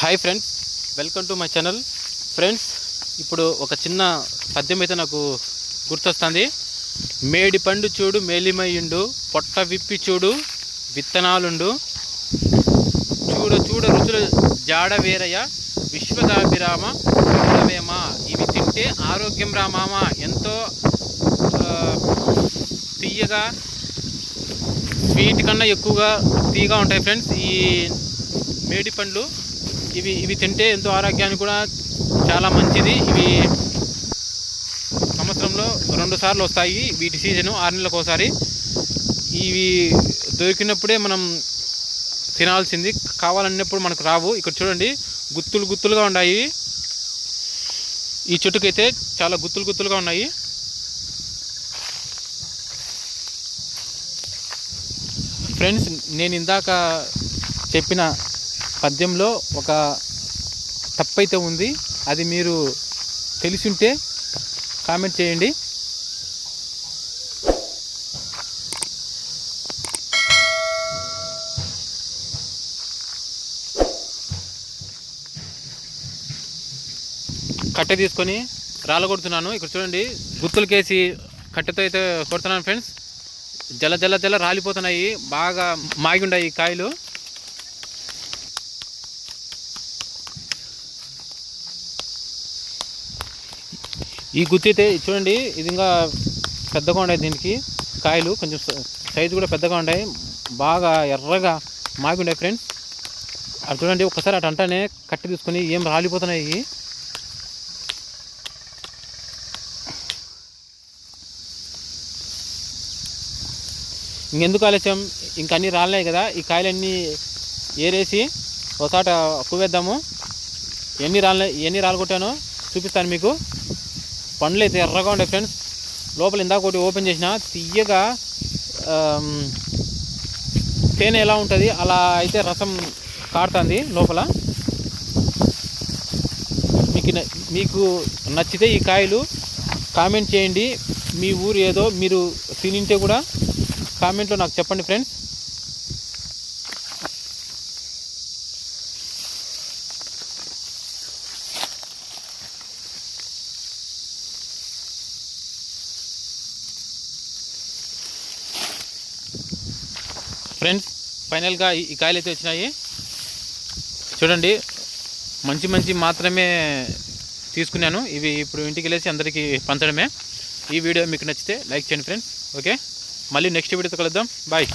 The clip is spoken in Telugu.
Hi friends welcome to my channel friends ఇప్పుడు ఒక చిన్న పద్యం అయితే నాకు గుర్తొస్తుంది. మేడి పండు చూడు మేలిమయ్యుండు పొట్ట విప్పి చూడు విత్తనాలుండు. చూడ చూడ రుచుల జాడ వేరయ్య విశ్వదాభిరామ విశ్వవేమ ఇవి తింటే ఆరోగ్యం రామామ ఎంతో తీయగా స్వీట్ కన్నా ఎక్కువగా తీయగా ఉంటాయి ఫ్రెండ్స్ ఈ మేడి పండ్లు ఇవి ఇవి తింటే ఎంతో ఆరోగ్యానికి కూడా చాలా మంచిది. ఇవి సంవత్సరంలో రెండు సార్లు వస్తాయి. వీటి సీజను ఆరు నెలలకు ఒకసారి. ఇవి దొరికినప్పుడే మనం తినాల్సింది. కావాలన్నప్పుడు మనకు రావు. ఇక్కడ చూడండి గుత్తులు గుత్తులుగా ఉన్నాయి. ఈ చెట్టుకైతే చాలా గుత్తులు గుత్తులుగా ఉన్నాయి. ఫ్రెండ్స్ నేను ఇందాక చెప్పిన పద్యంలో ఒక తప్పైతే ఉంది. అది మీరు తెలిసుంటే కామెంట్ చేయండి. కట్టె తీసుకొని రాళ్ళ కొడుతున్నాను ఇక్కడ చూడండి గుత్తులకేసి కట్టెతో అయితే కొడుతున్నాను ఫ్రెండ్స్. జల జల జల రాలిపోతున్నాయి. బాగా మాగి ఉన్నాయి కాయలు. ఈ గుత్తి అయితే చూడండి ఇది ఇంకా పెద్దగా ఉన్నాయి దీనికి. కాయలు కొంచెం సైజు కూడా పెద్దగా ఉన్నాయి. బాగా ఎర్రగా మాగి ఉన్నాయి ఫ్రెండ్స్. అటు చూడండి ఒకసారి అటు అంటానే కట్టి తీసుకొని ఏం రాలిపోతున్నాయి ఇంకెందుకు ఆలస్యం? ఇంక అన్నీ రాలినాయి కదా. ఈ కాయలన్నీ ఏరేసి ఒకసాట కువేద్దాము ఎన్ని రాలినాయి ఎన్ని రాలగొట్టానో చూపిస్తాను మీకు. పండ్లు అయితే ఎర్రగా ఉండే ఫ్రెండ్స్. లోపల ఇందాక ఒకటి ఓపెన్ చేసిన తీయగా తేనె ఎలా ఉంటుంది అలా అయితే రసం కాడుతుంది లోపల. మీకు న- మీకు నచ్చితే ఈ కాయలు కామెంట్ చేయండి. మీ ఊరు ఏదో మీరు తినింటే కూడా కామెంట్లో నాకు చెప్పండి ఫ్రెండ్స్. ఫ్రెండ్స్ ఫైనల్గా ఈ కాయలు అయితే వచ్చినాయి. చూడండి మంచి మంచి మాత్రమే తీసుకున్నాను. ఇవి ఇప్పుడు ఇంటికి వెళ్ళేసి అందరికీ పంచడమే. ఈ వీడియో మీకు నచ్చితే లైక్ చేయండి ఫ్రెండ్స్. ఓకే? మళ్ళీ నెక్స్ట్ వీడియోతో కలుద్దాం. బాయ్.